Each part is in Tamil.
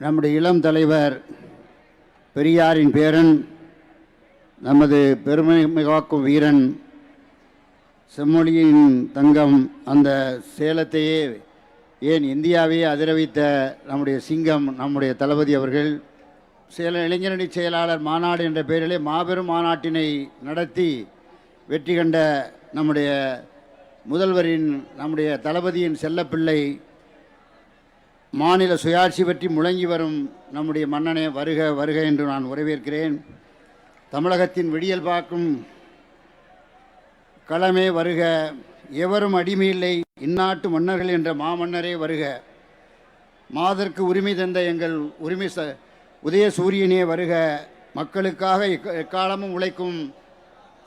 நம்முடைய இளம் தலைவர் பெரியாரின் பேரன் நமது பெருமை மிகாக்கும் வீரன் செம்மொழியின் தங்கம் அந்த சேலத்தையே ஏன் இந்தியாவையே அதிரவித்த நம்முடைய சிங்கம் நம்முடைய தளபதி அவர்கள் சேல இளைஞரணி செயலாளர் மாநாடு என்ற பெயரிலே மாபெரும் மாநாட்டினை நடத்தி வெற்றி கண்ட நம்முடைய முதல்வரின் நம்முடைய தளபதியின் செல்லப்பிள்ளை மாநில சுயாட்சி பற்றி முழங்கி வரும் நம்முடைய மன்னனே வருக வருக என்று நான் வரவேற்கிறேன் தமிழகத்தின் விடியல் பார்க்கும் களமே வருக. எவரும் அடிமையில்லை இந்நாட்டு மன்னர்கள் என்ற மாமன்னரே வருக. மாதற்கு உரிமை தந்த எங்கள் உரிமை ச உதய சூரியனே வருக. மக்களுக்காக எக்காலமும் உழைக்கும்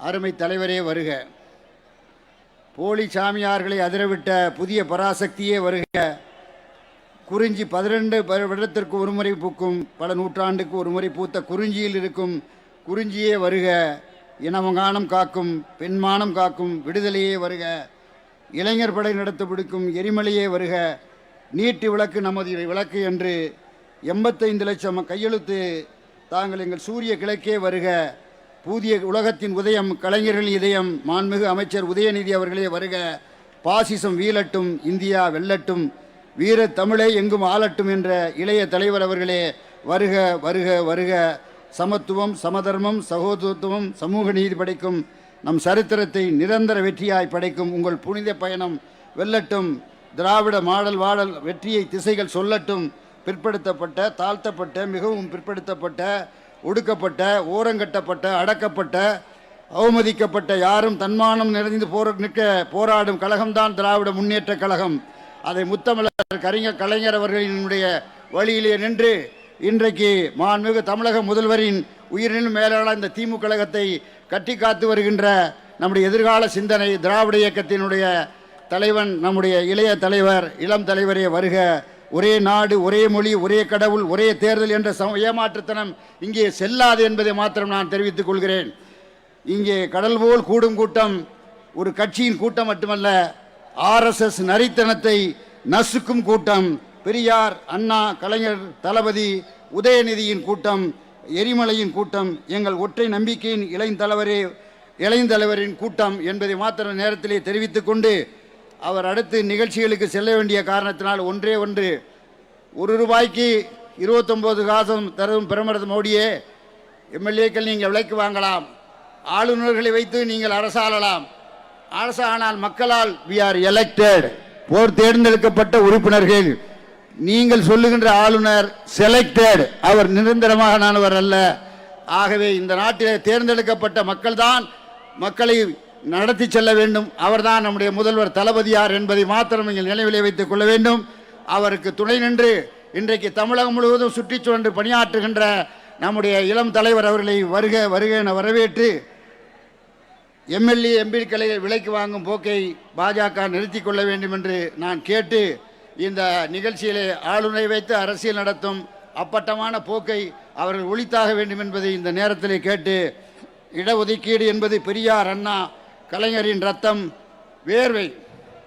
அருமை தலைவரே வருக. போலி சாமியார்களை அதிரவிட்ட புதிய பராசக்தியே வருக. குறிஞ்சி பதிரெண்டு வருடத்திற்கு ஒரு முறை பூக்கும் பல நூற்றாண்டுக்கு ஒரு முறை பூத்த குறிஞ்சியில் இருக்கும் குறிஞ்சியே வருக இனமங்கானம் காக்கும் பெண்மானம் காக்கும் விடுதலையே வருக இளைஞர் படை நடத்த பிடிக்கும் எரிமலையே வருக நீட்டு விளக்கு நமது விளக்கு என்று எண்பத்தைந்து லட்சம் கையெழுத்து தாங்கள் எங்கள் சூரிய கிழக்கே வருக புதிய உலகத்தின் உதயம் கலைஞர்களின் இதயம் மாண்புமிகு அமைச்சர் உதயநிதி அவர்களே வருக பாசிசம் வீழட்டும் இந்தியா வெல்லட்டும் வீர தமிழை எங்கும் ஆளட்டும் என்ற இளைய தலைவர் அவர்களே வருக வருக வருக. சமத்துவம் சமதர்மம் சகோதரத்துவம் சமூக நீதி படைக்கும் நம் சரித்திரத்தை நிரந்தர வெற்றியாய் படைக்கும் உங்கள் புனித பயணம் வெல்லட்டும். திராவிட மாடல் வாடல் வெற்றியை திசைகள் சொல்லட்டும். பிற்படுத்தப்பட்ட தாழ்த்தப்பட்ட மிகவும் பிற்படுத்தப்பட்ட ஒடுக்கப்பட்ட ஓரங்கட்டப்பட்ட அடக்கப்பட்ட அவமதிக்கப்பட்ட யாரும் தன்மானம் நிறைந்து போர நிற்க போராடும் கழகம்தான் திராவிட முன்னேற்ற கழகம். அதை முத்தமிழர் கறிஞர் கலைஞர் அவர்களினுடைய வழியிலே நின்று இன்றைக்கு மாண்புமிகு தமிழக முதல்வரின் உயிரினும் மேலான இந்த திமுக கழகத்தை கட்டி காத்து வருகின்ற நம்முடைய எதிர்கால சிந்தனை திராவிட இயக்கத்தினுடைய தலைவன் நம்முடைய இளைய தலைவர் இளம் தலைவரே வருக. ஒரே நாடு ஒரே மொழி ஒரே கடவுள் ஒரே தேர்தல் என்ற சம ஏமாற்றுத்தனம் இங்கே செல்லாது என்பதை மாத்திரம் நான் தெரிவித்துக் கொள்கிறேன். இங்கே கடல் போல் கூடும் கூட்டம் ஒரு கட்சியின் கூட்டம் மட்டுமல்ல ஆர்எஸ்எஸ் நரித்தனத்தை நசுக்கும் கூட்டம் பெரியார் அண்ணா கலைஞர் தளபதி உதயநிதியின் கூட்டம் எரிமலையின் கூட்டம் எங்கள் ஒற்றை நம்பிக்கையின் இளைந்தலைவரே இளைந்தலைவரின் கூட்டம் என்பதை மாத்திர நேரத்திலே தெரிவித்துக் கொண்டு அவர் அடுத்து நிகழ்ச்சிகளுக்கு செல்ல வேண்டிய காரணத்தினால் ஒன்றே ஒன்று. ஒரு ரூபாய்க்கு இருபத்தொம்போது காசம் தரும் பிரதமர் மோடியே எம்எல்ஏக்கள் நீங்கள் விலைக்கு வாங்கலாம். ஆளுநர்களை வைத்து நீங்கள் அரசாளலாம். அரசானால் மக்களால் வி ஆர் எலெக்டட் போர் தேர்ந்தெடுக்கப்பட்ட உறுப்பினர்கள் நீங்கள் சொல்லுகின்ற ஆளுநர் செலக்டட் அவர் நிரந்தரமானவர் அல்ல. ஆகவே இந்த நாட்டிலே தேர்ந்தெடுக்கப்பட்ட மக்கள்தான் மக்களை நடத்தி செல்ல வேண்டும். அவர்தான் நம்முடைய முதல்வர் தளபதியார் என்பதை மாத்திரம் நீங்கள் நினைவிலே வைத்துக் கொள்ள வேண்டும். அவருக்கு துணை நின்று இன்றைக்கு தமிழகம் முழுவதும் சுற்றிச் சுழன்று பணியாற்றுகின்ற நம்முடைய இளம் தலைவர் அவர்களை வருக வருக என வரவேற்று எம்எல்ஏ எம்பிக்களை விலைக்கு வாங்கும் போக்கை பாஜக நிறுத்தி கொள்ள வேண்டும் என்று நான் கேட்டு இந்த நிகழ்ச்சியிலே ஆளுநரை வைத்து அரசியல் நடத்தும் அப்பட்டமான போக்கை அவர்கள் ஒழித்தாக வேண்டும் என்பதை இந்த நேரத்திலே கேட்டு இடஒதுக்கீடு என்பது பெரியார் அண்ணா கலைஞரின் ரத்தம் வேர்வை.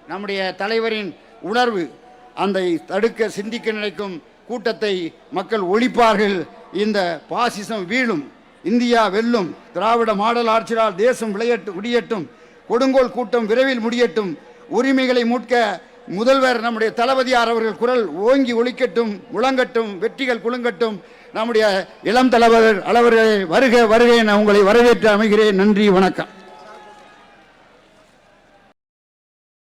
நம்முடைய தலைவரின் உணர்வு அந்த தடுக்க சிந்திக்க நினைக்கும் கூட்டத்தை மக்கள் ஒழிப்பார்கள். இந்த பாசிசம் வீழும். இந்தியா வெல்லும் திராவிட மாடல் ஆட்சியால் தேசம் விளையட்டு விடியட்டும் கொடுங்கோல் கூட்டம் விரைவில் முடியட்டும் உரிமைகளை மீட்க முதல்வர் நம்முடைய தளபதியார் அவர்கள் குரல் ஓங்கி ஒழிக்கட்டும் முழங்கட்டும் வெற்றிகள் குலுங்கட்டும். நம்முடைய இளம் தலைவர் அளவர்களே வருக வருகை நான் உங்களை வரவேற்று அமைகிறேன். நன்றி வணக்கம்.